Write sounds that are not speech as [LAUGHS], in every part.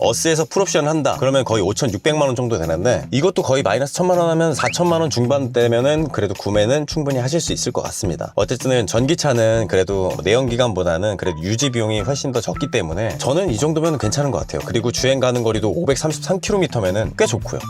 어스에서 풀옵션 한다. 그러면 거의 5,600만 원 정도 되는데 이것도 거의 마이너스 1,000만 원 하면 4천만 원 중반대면은 그래도 구매는 충분히 하실 수 있을 것 같습니다. 어쨌든 전기차는 그래도 내연기관보다는 그래도 유지 비용이 훨씬 더 적기 때문에 저는 이 정도면 괜찮은 것 같아요. 그리고 주행 가는 거리도 533km면은 꽤 좋고요.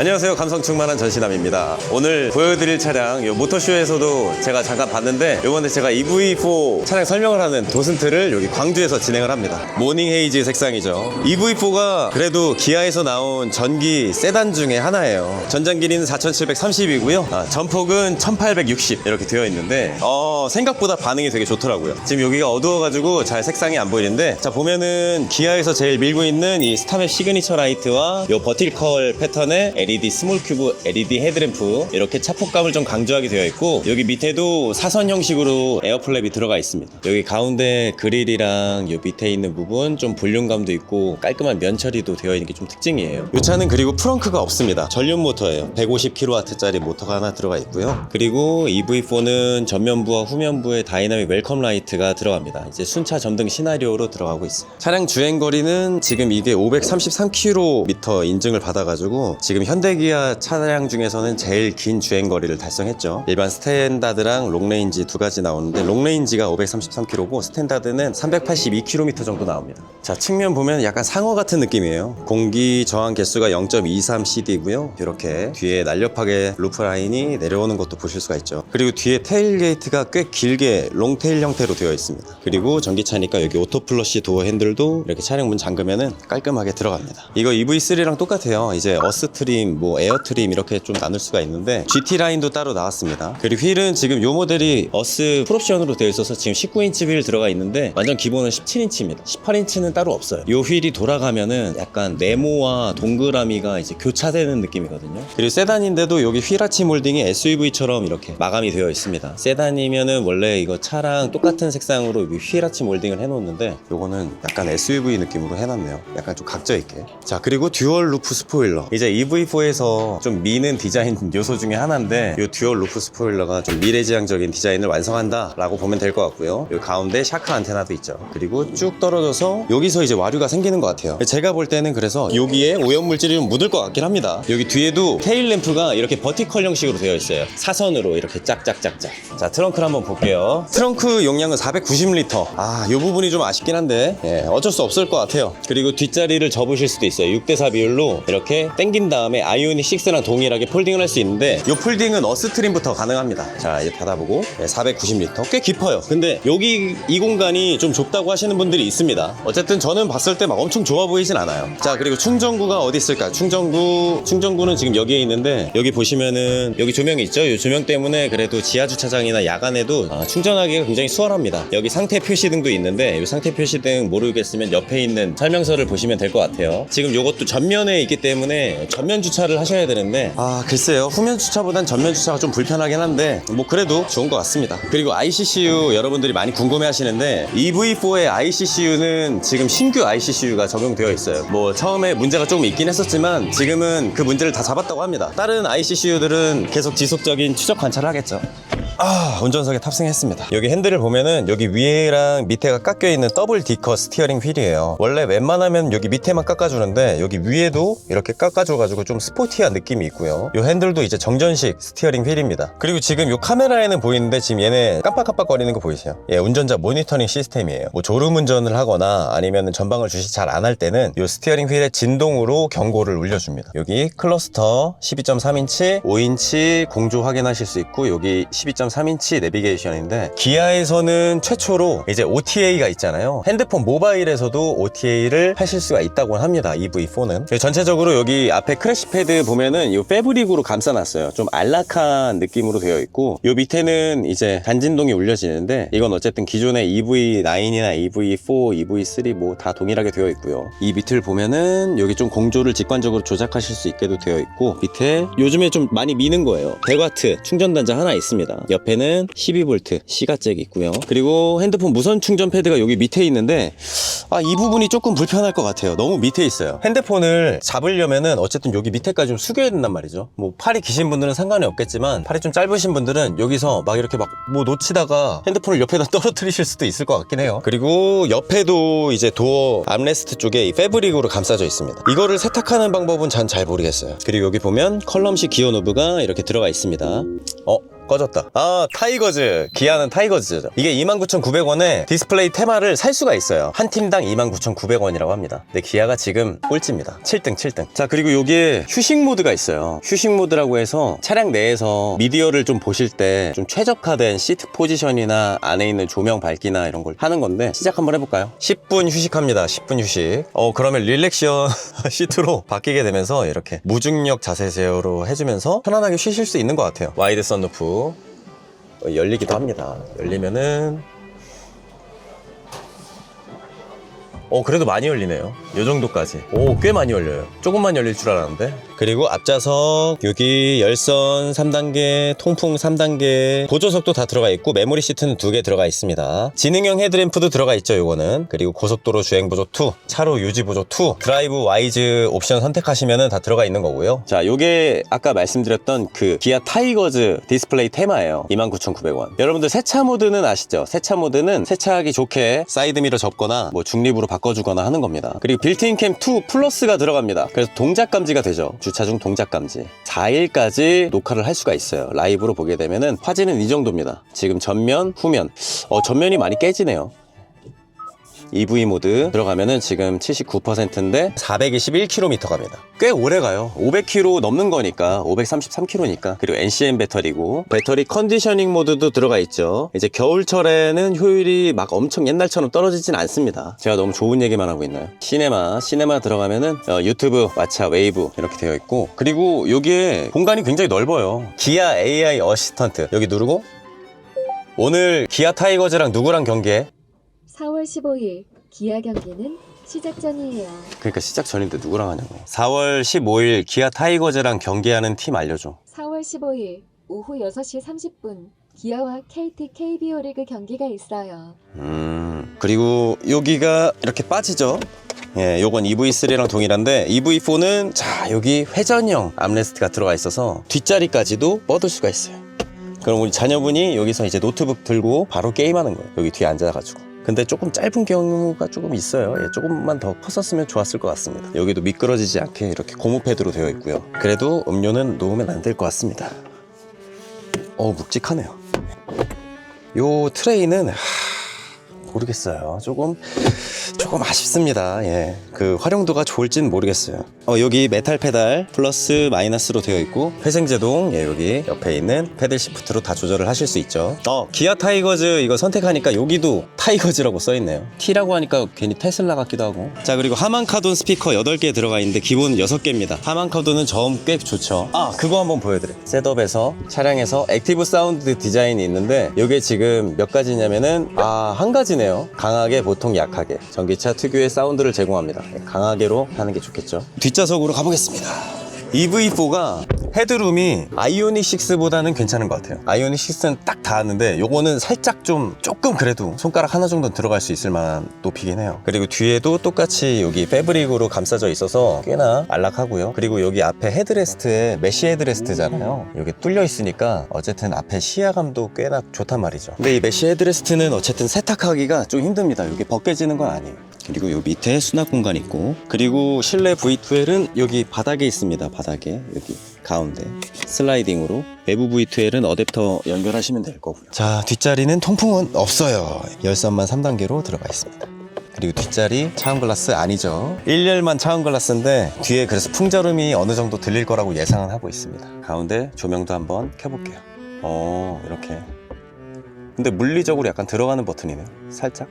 안녕하세요. 감성 충만한 전시남입니다. 오늘 보여드릴 차량, 요 모터쇼에서도 제가 잠깐 봤는데, 요번에 제가 EV4 차량 설명을 하는 도슨트를 여기 광주에서 진행을 합니다. 모닝 헤이즈 색상이죠. EV4가 그래도 기아에서 나온 전기 세단 중에 하나예요. 전장 길이는 4730이고요. 아, 전폭은 1860 이렇게 되어 있는데, 어, 생각보다 반응이 되게 좋더라고요. 지금 여기가 어두워가지고 잘 색상이 안 보이는데, 자, 보면은 기아에서 제일 밀고 있는 이 스타맵 시그니처 라이트와 요 버틸컬 패턴의 LED 스몰 큐브 LED 헤드램프 이렇게 차폭감을 좀 강조하게 되어 있고 여기 밑에도 사선 형식으로 에어플랩이 들어가 있습니다. 여기 가운데 그릴이랑 요 밑에 있는 부분 좀 볼륨감도 있고 깔끔한 면 처리도 되어 있는 게 좀 특징이에요. 이 차는 그리고 프렁크가 없습니다. 전륜 모터예요. 150kW짜리 모터가 하나 들어가 있고요. 그리고 EV4는 전면부와 후면부에 다이나믹 웰컴 라이트가 들어갑니다. 이제 순차 점등 시나리오로 들어가고 있어요. 차량 주행 거리는 지금 이게 533km 인증을 받아가지고 지금 현 대기아 차량 중에서는 제일 긴 주행 거리를 달성했죠. 일반 스탠다드랑 롱레인지 두 가지 나오는데 롱레인지가 533km고 스탠다드는 382km 정도 나옵니다. 자 측면 보면 약간 상어 같은 느낌이에요. 공기 저항 개수가 0.23cd고요. 이렇게 뒤에 날렵하게 루프 라인이 내려오는 것도 보실 수가 있죠. 그리고 뒤에 테일 게이트가 꽤 길게 롱테일 형태로 되어 있습니다. 그리고 전기차니까 여기 오토 플러시 도어 핸들도 이렇게 차량 문 잠그면은 깔끔하게 들어갑니다. 이거 EV3랑 똑같아요. 이제 어스 트림, 뭐 에어 트림 이렇게 좀 나눌 수가 있는데 GT 라인도 따로 나왔습니다. 그리고 휠은 지금 요 모델이 어스 풀옵션으로 되어 있어서 지금 19인치 휠 들어가 있는데 완전 기본은 17인치입니다. 18인치는 따로 없어요. 요 휠이 돌아가면은 약간 네모와 동그라미가 이제 교차되는 느낌이거든요. 그리고 세단인데도 여기 휠아치 몰딩이 SUV처럼 이렇게 마감이 되어 있습니다. 세단이면은 원래 이거 차랑 똑같은 색상으로 이 휠아치 몰딩을 해놓는데 요거는 약간 SUV 느낌으로 해놨네요. 약간 좀 각져 있게. 자 그리고 듀얼 루프 스포일러. 이제 EV4에서 좀 미는 디자인 요소 중에 하나인데 요 듀얼 루프 스포일러가 좀 미래지향적인 디자인을 완성한다 라고 보면 될 것 같고요. 요 가운데 샤크 안테나도 있죠. 그리고 쭉 떨어져서 여기서 이제 와류가 생기는 것 같아요. 제가 볼 때는 그래서 여기에 오염물질이 좀 묻을 것 같긴 합니다. 여기 뒤에도 테일 램프가 이렇게 버티컬 형식으로 되어 있어요. 사선으로 이렇게 짝짝짝짝. 자 트렁크를 한번 볼게요. 트렁크 용량은 490리터. 아, 이 부분이 좀 아쉽긴 한데 예, 어쩔 수 없을 것 같아요. 그리고 뒷자리를 접으실 수도 있어요. 6대4 비율로 이렇게 당긴 다음에 아이오닉 6랑 동일하게 폴딩을 할 수 있는데 이 폴딩은 어스트림부터 가능합니다. 자, 이제 닫아보고 490리터. 꽤 깊어요. 근데 여기 이 공간이 좀 좁다고 하시는 분들이 있습니다. 어쨌든 저는 봤을 때 막 엄청 좋아 보이진 않아요. 자, 그리고 충전구가 어디 있을까? 충전구, 충전구는 지금 여기에 있는데 여기 보시면은 여기 조명이 있죠? 이 조명 때문에 그래도 지하 주차장이나 야간에도 아, 충전하기가 굉장히 수월합니다. 여기 상태 표시등도 있는데 이 상태 표시등 모르겠으면 옆에 있는 설명서를 보시면 될 것 같아요. 지금 이것도 전면에 있기 때문에 전면 주 차를 하셔야 되는데 아 글쎄요 후면 주차보단 전면 주차가 좀 불편하긴 한데 뭐 그래도 좋은 것 같습니다. 그리고 ICCU 여러분들이 많이 궁금해 하시는데 EV4의 ICCU는 지금 신규 ICCU가 적용되어 있어요. 뭐 처음에 문제가 조금 있긴 했었지만 지금은 그 문제를 다 잡았다고 합니다. 다른 ICCU들은 계속 지속적인 추적 관찰을 하겠죠. 아, 운전석에 탑승했습니다. 여기 핸들을 보면은 여기 위에랑 밑에가 깎여 있는 더블 디커 스티어링 휠이에요. 원래 웬만하면 여기 밑에만 깎아주는데 여기 위에도 이렇게 깎아줘가지고 좀 스포티한 느낌이 있고요. 이 핸들도 이제 정전식 스티어링 휠입니다. 그리고 지금 이 카메라에는 보이는데 지금 얘네 깜빡깜빡 거리는 거 보이세요? 예, 운전자 모니터링 시스템이에요. 뭐 졸음 운전을 하거나 아니면 전방을 주시 잘 안 할 때는 이 스티어링 휠의 진동으로 경고를 울려줍니다. 여기 클러스터 12.3인치, 5인치 공조 확인하실 수 있고 여기 12.3 인치 내비게이션인데 기아에서는 최초로 이제 OTA가 있잖아요. 핸드폰 모바일에서도 OTA를 하실 수가 있다고 합니다. EV4는. 전체적으로 여기 앞에 크래시 패드 보면은 이 패브릭으로 감싸놨어요. 좀 안락한 느낌으로 되어 있고 요 밑에는 이제 단진동이 울려지는데 이건 어쨌든 기존의 EV9이나 EV4, EV3 뭐 다 동일하게 되어 있고요. 이 밑을 보면은 여기 좀 공조를 직관적으로 조작하실 수 있게도 되어 있고 밑에 요즘에 좀 많이 미는 거예요. 100와트 충전 단자 하나 있습니다. 옆에 옆에는 12V C가잭이 있고요. 그리고 핸드폰 무선 충전 패드가 여기 밑에 있는데 아, 이 부분이 조금 불편할 것 같아요. 너무 밑에 있어요. 핸드폰을 잡으려면은 어쨌든 여기 밑에까지 좀 숙여야 된단 말이죠. 뭐 팔이 기신 분들은 상관이 없겠지만 팔이 좀 짧으신 분들은 여기서 막 이렇게 막 뭐 놓치다가 핸드폰을 옆에다 [LAUGHS] 떨어뜨리실 수도 있을 것 같긴 해요. 그리고 옆에도 이제 도어 암레스트 쪽에 이 패브릭으로 감싸져 있습니다. 이거를 세탁하는 방법은 전 잘 모르겠어요. 그리고 여기 보면 컬럼식 기어 노브가 이렇게 들어가 있습니다. 어? 꺼졌다. 아, 타이거즈. 기아는 타이거즈죠. 이게 29,900원에 디스플레이 테마를 살 수가 있어요. 한 팀당 29,900원이라고 합니다. 근데 기아가 지금 꼴찌입니다. 7등, 7등. 자, 그리고 여기에 휴식 모드가 있어요. 휴식 모드라고 해서 차량 내에서 미디어를 좀 보실 때 좀 최적화된 시트 포지션이나 안에 있는 조명 밝기나 이런 걸 하는 건데 시작 한번 해볼까요? 10분 휴식합니다. 10분 휴식. 어, 그러면 릴렉션 [LAUGHS] 시트로 바뀌게 되면서 이렇게 무중력 자세 제어로 해주면서 편안하게 쉬실 수 있는 것 같아요. 와이드 선루프. 어, 열리기도 합니다. 열리면은 어 그래도 많이 열리네요. 이 정도까지. 오 꽤 많이 열려요. 조금만 열릴 줄 알았는데. 그리고 앞좌석 여기 열선 3단계 통풍 3단계 보조석도 다 들어가 있고 메모리 시트는 두 개 들어가 있습니다. 지능형 헤드램프도 들어가 있죠 요거는. 그리고 고속도로 주행 보조 2 차로 유지 보조 2 드라이브 와이즈 옵션 선택하시면 다 들어가 있는 거고요. 자 요게 아까 말씀드렸던 그 기아 타이거즈 디스플레이 테마예요. 29,900원. 여러분들 세차 모드는 아시죠? 세차 모드는 세차하기 좋게 사이드미러 접거나 뭐 중립으로 바 꿔주거나 하는 겁니다. 그리고 빌트인 캠 2 플러스가 들어갑니다. 그래서 동작 감지가 되죠. 주차 중 동작 감지. 4일까지 녹화를 할 수가 있어요. 라이브로 보게 되면은 화질은 이 정도입니다. 지금 전면 후면. 어 전면이 많이 깨지네요 EV 모드 들어가면은 지금 79%인데 421km 갑니다. 꽤 오래 가요. 500km 넘는 거니까 533km니까 그리고 NCM 배터리고 배터리 컨디셔닝 모드도 들어가 있죠. 이제 겨울철에는 효율이 막 엄청 옛날처럼 떨어지진 않습니다. 제가 너무 좋은 얘기만 하고 있나요? 시네마 시네마 들어가면은 어, 유튜브 왓챠 웨이브 이렇게 되어 있고 그리고 여기에 공간이 굉장히 넓어요. 기아 AI 어시스턴트 여기 누르고 오늘 기아 타이거즈랑 누구랑 경기해? 4월 15일 기아 경기는 시작 전이에요. 그러니까 시작 전인데 누구랑 하냐고. 4월 15일 기아 타이거즈랑 경기하는 팀 알려줘. 4월 15일 오후 6시 30분 기아와 KT KBO 리그 경기가 있어요. 음. 그리고 여기가 이렇게 빠지죠. 예, 요건 EV3랑 동일한데 EV4는 자 여기 회전형 암레스트가 들어가 있어서 뒷자리까지도 뻗을 수가 있어요. 그럼 우리 자녀분이 여기서 이제 노트북 들고 바로 게임하는 거예요. 여기 뒤에 앉아가지고. 근데 조금 짧은 경우가 조금 있어요. 예, 조금만 더 컸었으면 좋았을 것 같습니다. 여기도 미끄러지지 않게 이렇게 고무 패드로 되어 있고요. 그래도 음료는 놓으면 안 될 것 같습니다. 어 묵직하네요. 요 트레이는 하, 모르겠어요. 조금 조금 아쉽습니다. 예, 그 활용도가 좋을진 모르겠어요. 어 여기 메탈 페달 플러스 마이너스로 되어 있고 회생제동 예 여기 옆에 있는 패들 시프트로 다 조절을 하실 수 있죠. 어 기아 타이거즈 이거 선택하니까 여기도 타이거즈라고 써 있네요. T라고 하니까 괜히 테슬라 같기도 하고. 자 그리고 하만카돈 스피커 8개 들어가 있는데 기본 6개입니다. 하만카돈은 저음 꽤 좋죠. 아 그거 한번 보여 드려. 셋업에서 차량에서 액티브 사운드 디자인이 있는데 이게 지금 몇 가지냐면은 아 한 가지 네요. 강하게 보통 약하게 전기차 특유의 사운드를 제공합니다. 강하게로 하는 게 좋겠죠. 뒷좌석으로 가보겠습니다. EV4가 헤드룸이 아이오닉 6보다는 괜찮은 것 같아요. 아이오닉 6는 딱 닿았는데 요거는 살짝 좀 조금 그래도 손가락 하나 정도 들어갈 수 있을 만한 높이긴 해요. 그리고 뒤에도 똑같이 여기 패브릭으로 감싸져 있어서 꽤나 안락하고요. 그리고 여기 앞에 헤드레스트에 메쉬 헤드레스트잖아요. 여기 뚫려 있으니까 어쨌든 앞에 시야감도 꽤나 좋단 말이죠. 근데 이 메쉬 헤드레스트는 어쨌든 세탁하기가 좀 힘듭니다. 여기 벗겨지는 건 아니에요. 그리고 요 밑에 수납 공간 있고 그리고 실내 V2L은 여기 바닥에 있습니다 바닥에 여기 가운데 슬라이딩으로 외부 V2L은 어댑터 연결하시면 될 거고요. 자 뒷자리는 통풍은 없어요. 열선만 3단계로 들어가 있습니다. 그리고 뒷자리 차원 글라스 아니죠. 1열만 차원 글라스인데 뒤에 그래서 풍절음이 어느 정도 들릴 거라고 예상은 하고 있습니다. 가운데 조명도 한번 켜볼게요. 어 이렇게. 근데 물리적으로 약간 들어가는 버튼이네요 살짝.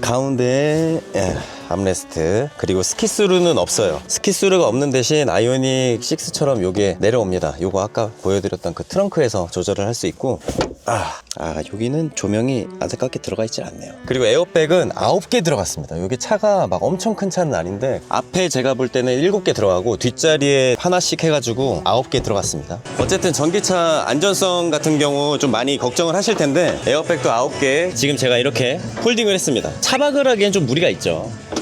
가운데에 예, 암레스트 그리고 스키스루는 없어요. 스키스루가 없는 대신 아이오닉 6처럼 요게 내려옵니다. 요거 아까 보여드렸던 그 트렁크에서 조절을 할 수 있고 아, 아 여기는 조명이 안타깝게 들어가 있질 않네요. 그리고 에어백은 9개 들어갔습니다. 여기 차가 막 엄청 큰 차는 아닌데 앞에 제가 볼 때는 7개 들어가고 뒷자리에 하나씩 해가지고 9개 들어갔습니다. 어쨌든 전기차 안전성 같은 경우 좀 많이 걱정을 하실 텐데 에어백도 9개 지금 제가 이렇게 폴딩을 했습니다. 차박을 하기엔 좀 무리가 있죠. 네.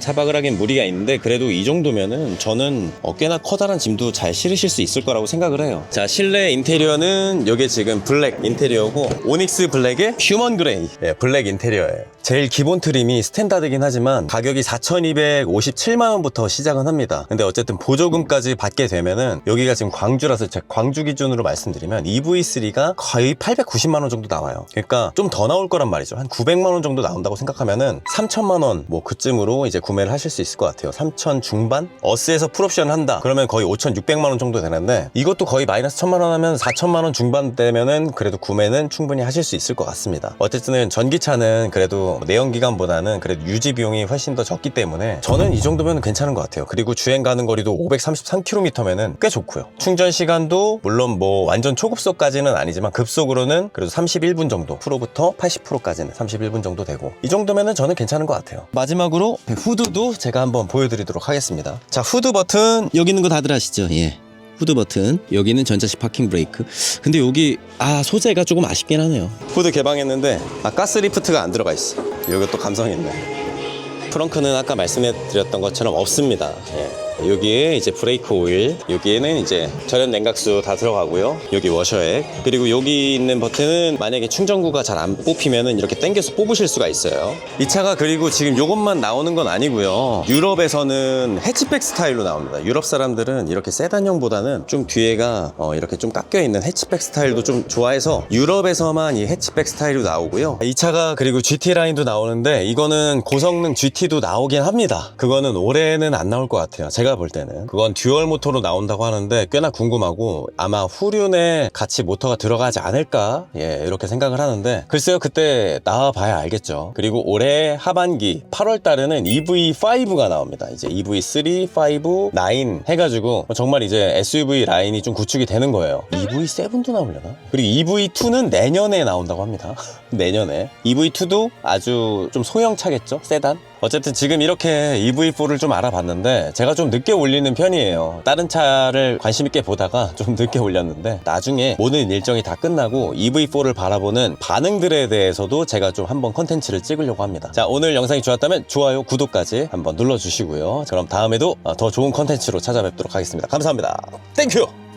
차박을 하기엔 무리가 있는데 그래도 이 정도면은 저는 어, 꽤나 커다란 짐도 잘 실으실 수 있을 거라고 생각을 해요. 자 실내 인테리어는 이게 지금 블랙 인테리어고 오닉스 블랙의 휴먼 그레이 예, 블랙 인테리어예요. 제일 기본 트림이 스탠다드긴 하지만 가격이 4,257만 원부터 시작은 합니다. 근데 어쨌든 보조금까지 받게 되면은 여기가 지금 광주라서 제 광주 기준으로 말씀드리면 EV3가 거의 890만 원 정도 나와요. 그러니까 좀 더 나올 거란 말이죠. 한 900만 원 정도 나온다고 생각하면은 3천만 원 뭐 그쯤으로 이제 구매를 하실 수 있을 것 같아요. 3천 중반? 어스에서 풀옵션 한다. 그러면 거의 5,600만 원 정도 되는데 이것도 거의 마이너스 1천만 원 하면 4천만 원 중반 되면은 그래도 구매는 충분히 하실 수 있을 것 같습니다. 어쨌든 전기차는 그래도 내연기관보다는 그래도 유지 비용이 훨씬 더 적기 때문에 저는 이 정도면 괜찮은 것 같아요. 그리고 주행 가는 거리도 533km면은 꽤 좋고요. 충전 시간도 물론 뭐 완전 초급속까지는 아니지만 급속으로는 그래도 31분 정도 프로부터 80%까지는 31분 정도 되고 이 정도면은 저는 괜찮은 것 같아요. 마지막으로 후드 도 제가 한번 보여드리도록 하겠습니다. 자 후드 버튼 여기 있는 거 다들 아시죠? 예. 후드 버튼 여기는 전자식 파킹 브레이크 근데 여기 아 소재가 조금 아쉽긴 하네요 후드 개방했는데 아 가스 리프트가 안 들어가 있어 여기 또 감성 있네 트렁크는 아까 말씀해 드렸던 것처럼 없습니다 예. 여기에 이제 브레이크 오일 여기에는 이제 절연 냉각수 다 들어가고요. 여기 워셔액. 그리고 여기 있는 버튼은 만약에 충전구가 잘 안 뽑히면은 이렇게 당겨서 뽑으실 수가 있어요. 이 차가 그리고 지금 요것만 나오는 건 아니고요. 유럽에서는 해치백 스타일로 나옵니다. 유럽 사람들은 이렇게 세단형보다는 좀 뒤에가 어, 이렇게 좀 깎여 있는 해치백 스타일도 좀 좋아해서 유럽에서만 이 해치백 스타일로 나오고요. 이 차가 그리고 GT 라인도 나오는데 이거는 고성능 GT도 나오긴 합니다. 그거는 올해는 안 나올 것 같아요 제가 볼 때는 그건 듀얼 모터로 나온다고 하는데 꽤나 궁금하고 아마 후륜에 같이 모터가 들어가지 않을까? 예 이렇게 생각을 하는데 글쎄요 그때 나와봐야 알겠죠. 그리고 올해 하반기 8월 달에는 EV5가 나옵니다. 이제 EV3, 5, 9 해가지고 정말 이제 SUV 라인이 좀 구축이 되는 거예요. EV7도 나오려나? 그리고 EV2는 내년에 나온다고 합니다. [LAUGHS] 내년에. EV2도 아주 좀 소형차겠죠? 세단 어쨌든 지금 이렇게 EV4를 좀 알아봤는데 제가 좀 늦게 올리는 편이에요. 다른 차를 관심 있게 보다가 좀 늦게 올렸는데 나중에 모든 일정이 다 끝나고 EV4를 바라보는 반응들에 대해서도 제가 좀 한번 컨텐츠를 찍으려고 합니다. 자 오늘 영상이 좋았다면 좋아요, 구독까지 한번 눌러주시고요. 그럼 다음에도 더 좋은 컨텐츠로 찾아뵙도록 하겠습니다. 감사합니다. 땡큐!